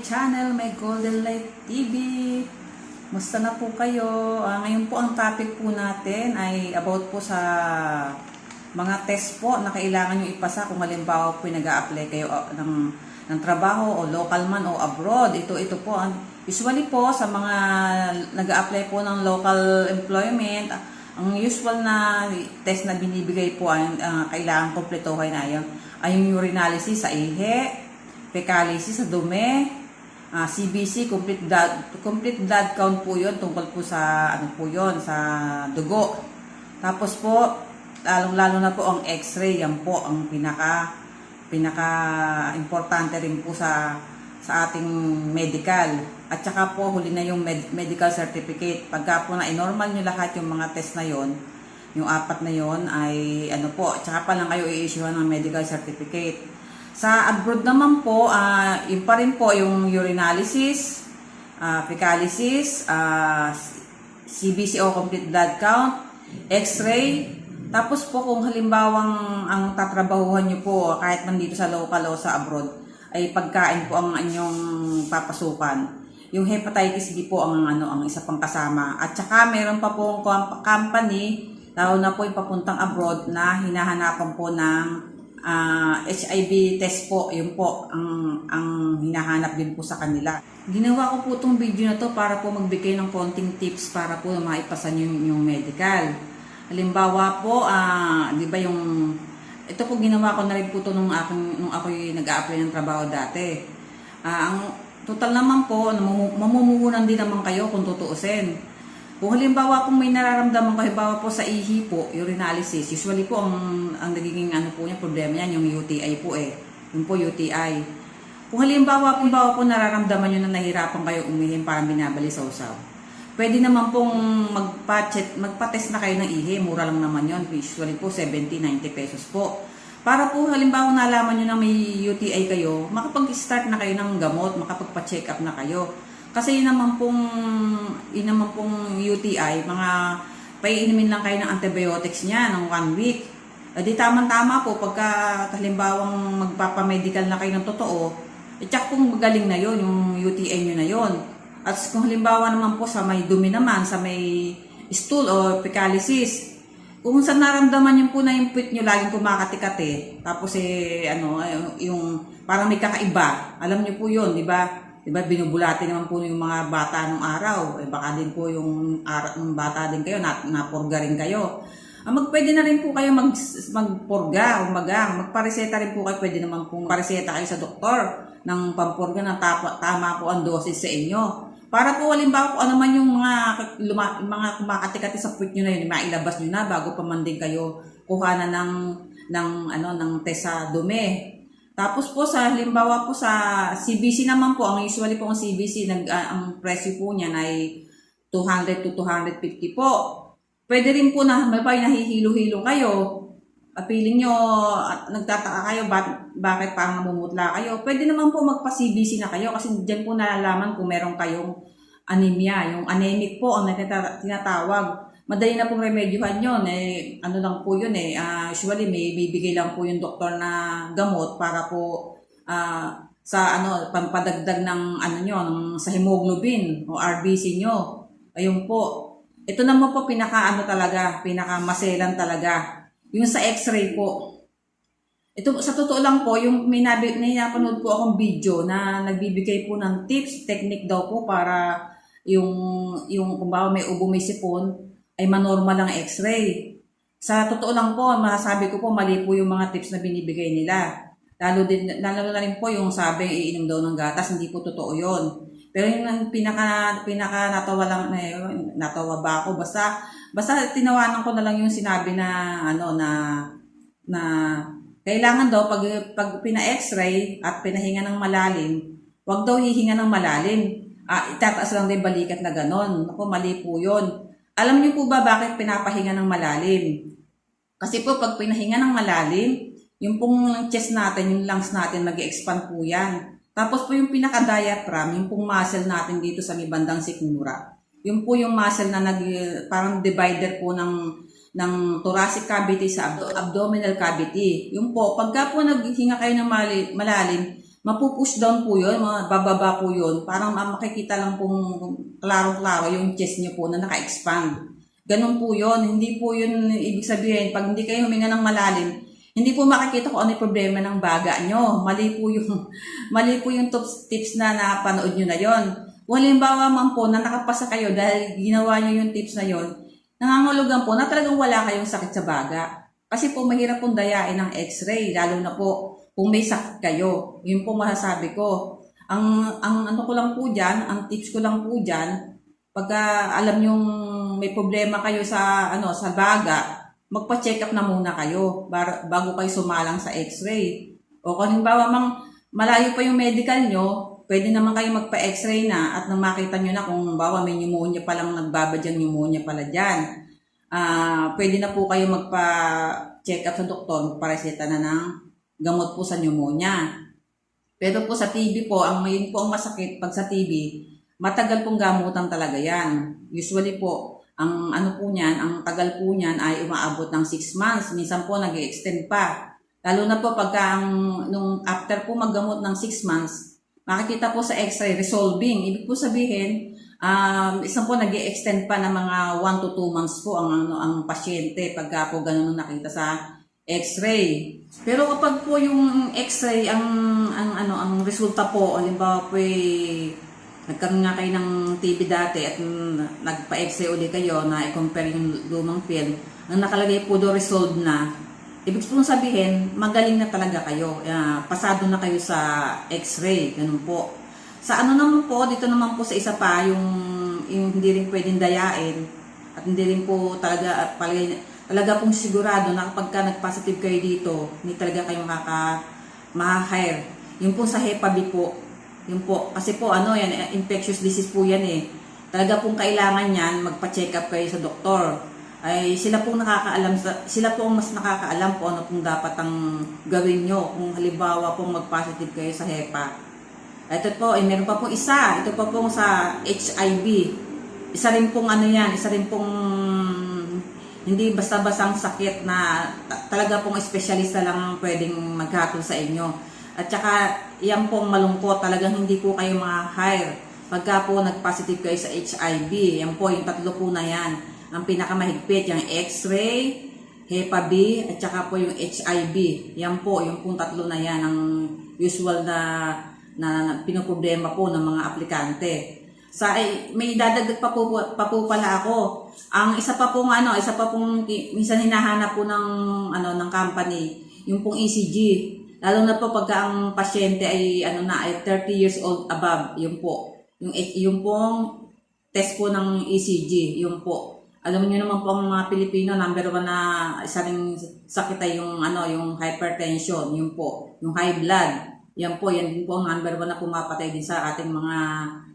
channel, my Golden Light TV. Musta na po kayo? Ah, ngayon po ang topic po natin ay about po sa mga test po na kailangan nyo ipasa kung halimbawa po nag apply kayo ah, ng, ng trabaho o local man o abroad. Ito, ito po. Usually po sa mga nag apply po ng local employment, ang usual na test na binibigay po ay ah, kailangan kumpletuhin na yun ay yung urinalysis sa ihe, fecalysis sa dumi, ah, CBC, complete blood, complete blood count po yun, tungkol po sa, ano po yun, sa dugo. Tapos po, lalong-lalo na po ang x-ray, yan po ang pinaka, pinaka importante rin po sa sa ating medical. At saka po, huli na yung med- medical certificate. Pagka po na normal nyo lahat yung mga test na yon yung apat na yon ay ano po, tsaka pa lang kayo i-issue ng medical certificate. Sa abroad naman po, ah yun pa rin po yung urinalysis, uh, fecalysis, ah, CBC o complete blood count, x-ray, tapos po kung halimbawang ang tatrabahuhan nyo po kahit man dito sa local o sa abroad, ay pagkain po ang inyong papasukan. Yung hepatitis B po ang ano ang isa pang kasama. At saka meron pa po company lalo na po yung papuntang abroad na hinahanapan po ng ah, HIV test po. Yun po ang, ang hinahanap din po sa kanila. Ginawa ko po itong video na to para po magbigay ng konting tips para po maipasan yung, yung medical. Halimbawa po, ah, di ba yung, ito po ginawa ko na rin po ito nung, aking, nung ako nag-a-apply ng trabaho dati. Ah, ang total naman po, mamu- mamumuhunan din naman kayo kung tutuusin. Kung halimbawa kung may nararamdaman ko, halimbawa po sa ihi po, urinalysis, usually po ang, ang nagiging ano po niya, problema niyan, yung UTI po eh. Yung po UTI. Kung halimbawa, halimbawa po nararamdaman nyo na nahirapan kayo umihim para binabali sa usaw. Pwede naman pong magpa-check, magpa-test na kayo ng ihi, mura lang naman yon Usually po 70, 90 pesos po. Para po halimbawa nalaman nyo na may UTI kayo, makapag-start na kayo ng gamot, makapagpa-check up na kayo. Kasi yun naman pong, yun naman pong UTI, mga paiinumin lang kayo ng antibiotics niya ng one week. E di tama-tama po pagka halimbawang magpapamedical na kayo ng totoo, e tsak kung magaling na yon yung UTI nyo na yon. At kung halimbawa naman po sa may dumi naman, sa may stool o fecalysis, kung saan naramdaman niyo po na yung puwit nyo laging kumakatikati, tapos eh, ano, eh, yung parang may kakaiba, alam niyo po yun, di ba? Di ba, binubulati naman po yung mga bata nung araw. Eh, baka din po yung ara, ng bata din kayo, na, napurga rin kayo. Ah, magpwede na rin po kayo mag, magpurga, umaga. Magpareseta rin po kayo, pwede naman po pareseta kayo sa doktor ng pampurga na tapa, tama po ang dosis sa inyo. Para po halimbawa kung ano man yung mga, luma, mga kumakatikati sa puwit nyo na yun, mailabas nyo na bago pa man din kayo kuha na ng, ng, ano, ng test dumi. Tapos po sa halimbawa po sa CBC naman po, ang usually po ang CBC, nag, ah, ang presyo po niyan ay 200 to 250 po. Pwede rin po na, may nahihilo-hilo kayo, at feeling nyo, at nagtataka kayo, bak- bakit parang namumutla kayo, pwede naman po magpa-CBC na kayo kasi dyan po nalalaman kung meron kayong anemia. Yung anemic po ang tinatawag. Madali na pong remedyohan yun. Eh, ano lang po yun eh. ah, usually may bibigay lang po yung doktor na gamot para po ah, sa ano pampadagdag ng ano nyo, ng, sa hemoglobin o RBC nyo. Ayun po. Ito naman po pinaka ano talaga, pinaka maselan talaga. Yung sa x-ray po. Ito sa totoo lang po, yung may, napanood po akong video na nagbibigay po ng tips, technique daw po para yung yung kung bawa may ubo may sipon ay manormal ang x-ray. Sa totoo lang po, masasabi ko po mali po yung mga tips na binibigay nila. Lalo din lalo na rin po yung sabi iinom daw ng gatas, hindi po totoo 'yon. Pero yung pinaka pinaka natawa lang eh, natawa ba ako basta basta tinawanan ko na lang yung sinabi na ano na na kailangan daw pag pag pina-x-ray at pinahinga ng malalim, wag daw hihinga ng malalim. Ah, itataas lang din balikat na ganon. Ako, mali po yun. Alam niyo po ba bakit pinapahinga ng malalim? Kasi po, pag pinahinga ng malalim, yung pong chest natin, yung lungs natin, mag expand po yan. Tapos po yung pinaka-diaphragm, yung pong muscle natin dito sa may sikmura. Yung po yung muscle na nag, parang divider po ng ng thoracic cavity sa abdo- abdominal cavity. Yung po, pagka po naghinga kayo ng malalim, mapupush down po yun, bababa po yun, parang ma- makikita lang pong klaro-klaro yung chest niyo po na naka-expand. Ganun po yun, hindi po yun ibig sabihin, pag hindi kayo huminga ng malalim, hindi po makikita kung ano yung problema ng baga nyo. Mali po yung, mali po yung tips, tips na napanood nyo na yon. Kung halimbawa man po na nakapasa kayo dahil ginawa nyo yung tips na yon, nangangulugan po na talagang wala kayong sakit sa baga. Kasi po mahirap pong dayain ng x-ray, lalo na po kung may sakit kayo. Yun po masasabi ko. Ang, ang ano ko lang po dyan, ang tips ko lang po dyan, pagka alam yung may problema kayo sa ano sa baga, magpa-check up na muna kayo bar- bago kayo sumalang sa x-ray. O kung halimbawa mang malayo pa yung medical nyo, pwede naman kayo magpa-x-ray na at nang makita nyo na kung bawa may pneumonia pa lang nagbabadyang pneumonia pala dyan. Ah, pwede na po kayo magpa-check up sa doktor, magpareseta na ng gamot po sa pneumonia. Pero po sa TB po, ang main po ang masakit pag sa TB, matagal pong gamutan talaga yan. Usually po, ang ano po niyan, ang tagal po niyan ay umaabot ng 6 months. Minsan po nag extend pa. Lalo na po pagka ang, nung after po maggamot ng 6 months, makikita po sa x-ray resolving. Ibig po sabihin, um, isang po nag extend pa ng mga 1 to 2 months po ang, ano, ang pasyente pagka po ganun nakita sa x-ray. Pero kapag po yung x-ray, ang, ang, ano, ang resulta po, halimbawa po eh, nagkaroon nga kayo ng TB dati at mm, nagpa-x-ray uli kayo na i-compare yung lumang film, ang nakalagay po do resolved na, ibig po sabihin, magaling na talaga kayo. Ah, pasado na kayo sa x-ray, ganun po. Sa ano naman po, dito naman po sa isa pa, yung, yung hindi rin pwedeng dayain at hindi rin po talaga, palagay, talaga pong sigurado na kapag ka nag-positive kayo dito, hindi talaga kayo makaka, ma-hire. Yung po sa HEPA B po, yung po, kasi po ano yan, eh, infectious disease po yan eh. Talaga pong kailangan yan, magpa-check up kayo sa doktor. Ay sila pong nakakaalam, sa- sila po ang mas nakakaalam po ano pong dapat ang gawin nyo kung halimbawa pong mag-positive kayo sa HEPA. Ito po, eh, meron pa po isa. Ito pa pong sa HIV. Isa rin pong ano yan, isa rin pong hindi basta-bastang sakit na ta- talaga pong espesyalista lang ang pwedeng maghatol sa inyo. At saka, yan pong malungkot, talagang hindi po kayo ma-hire pagka po nag-positive kayo sa HIV. Yan po, yung tatlo po na yan. Ang pinakamahigpit, yung X-ray, Hepa B, at saka po yung HIV. Yan po, yung pong tatlo na yan, ang usual na, na pinoproblema po ng mga aplikante. Sa ay, may dadagdag pa po, pa po pala ako. Ang isa pa pong ano, isa pa pong minsan hinahanap po ng ano ng company, yung pong ECG. Lalo na po pagka ang pasyente ay ano na ay 30 years old above, yung po. Yung yung pong test po ng ECG, yung po. Alam niyo naman po ang mga Pilipino, number one na isa ring sakit ay yung ano, yung hypertension, yung po, yung high blood. Yan po, yan din po ang number one na pumapatay din sa ating mga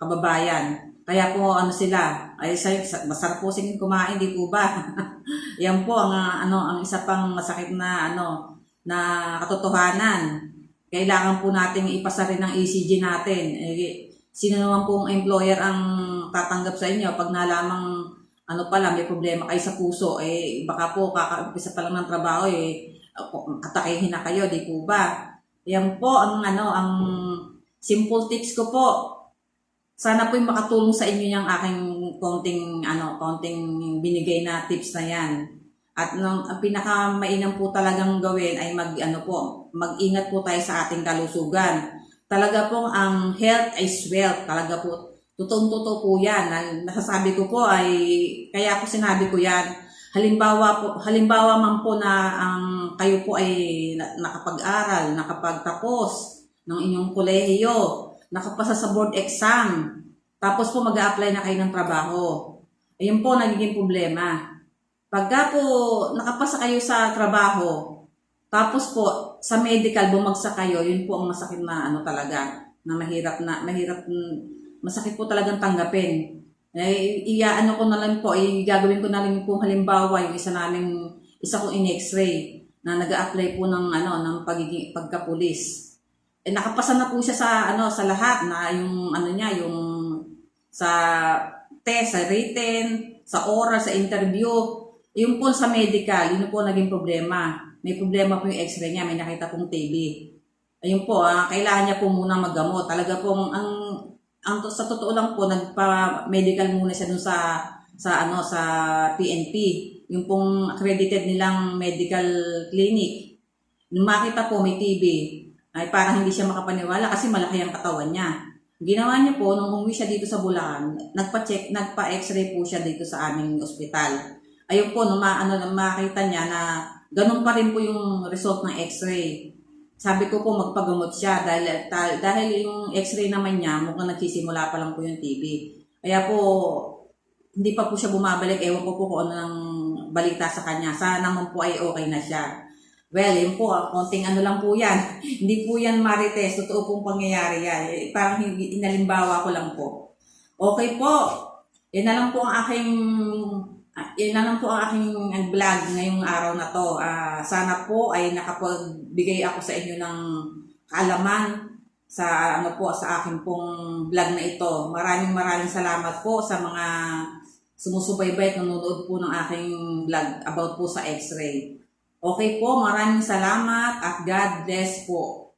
kababayan. Kaya po ano sila, ay sa, sa- masarap po silang kumain, di po ba? Yan po ang ah, ano ang isa pang masakit na ano na katotohanan. Kailangan po nating ipasa rin ang ECG natin. Eh, sino naman pong employer ang tatanggap sa inyo pag nalamang ano pala may problema kayo sa puso eh baka po kakaumpisa pa lang ng trabaho eh atakehin na kayo, di po ba? Yan po ang ano ang simple tips ko po sana po makatulong sa inyo yung aking konting ano, konting binigay na tips na yan. At nung ang pinaka mainam po talagang gawin ay mag ano po, mag-ingat po tayo sa ating kalusugan. Talaga pong ang health is wealth. Talaga po, totoong-totoo po yan. Na- Nasasabi ko po ay, kaya ako sinabi ko yan. Halimbawa po, halimbawa man po na ang kayo po ay na- nakapag-aral, nakapagtapos ng inyong kolehiyo, nakapasa sa board exam, tapos po mag apply na kayo ng trabaho. Ayun po nagiging problema. Pagka po nakapasa kayo sa trabaho, tapos po sa medical bumagsak kayo, yun po ang masakit na ano talaga, na mahirap na mahirap masakit po talagang tanggapin. Eh, iyaano ko na lang po, eh, gagawin ko na lang po halimbawa yung isa namin, isa kong in-x-ray na nag apply po ng ano ng pagiging pagkapulis. Eh nakapasa na po siya sa ano sa lahat na yung ano niya yung sa test, sa written, sa oral, sa interview. Yung po sa medical, yun po naging problema. May problema po yung x-ray niya, may nakita pong TB. ayun po, ah, kailangan niya po muna maggamot. Talaga pong, ang, ang sa totoo lang po, nagpa-medical muna siya dun sa, sa ano, sa PNP. Yung pong accredited nilang medical clinic. Nung makita po may TB, ay parang hindi siya makapaniwala kasi malaki ang katawan niya. Ginawa niya po, nung umuwi siya dito sa Bulacan, nagpa-check, nagpa-x-ray po siya dito sa aming ospital. Ayun po, nung ma, ano, makita niya na ganun pa rin po yung result ng x-ray. Sabi ko po magpagamot siya dahil, dahil yung x-ray naman niya mukhang nagsisimula pa lang po yung TB. Kaya po, hindi pa po siya bumabalik. Ewan ko po kung ano balita sa kanya. Sana naman po ay okay na siya. Well, yun po, ah, konting ano lang po yan. hindi po yan marites, totoo pong pangyayari yan. Eh, parang inalimbawa ko lang po. Okay po, yan na lang po ang aking ah, yan na lang po ang aking vlog ngayong araw na to. Ah, sana po ay nakapagbigay ako sa inyo ng kaalaman sa ano po sa aking pong vlog na ito. Maraming maraming salamat po sa mga sumusubaybay at nanonood po ng aking vlog about po sa x-ray. Okay po, maraming salamat at God bless po.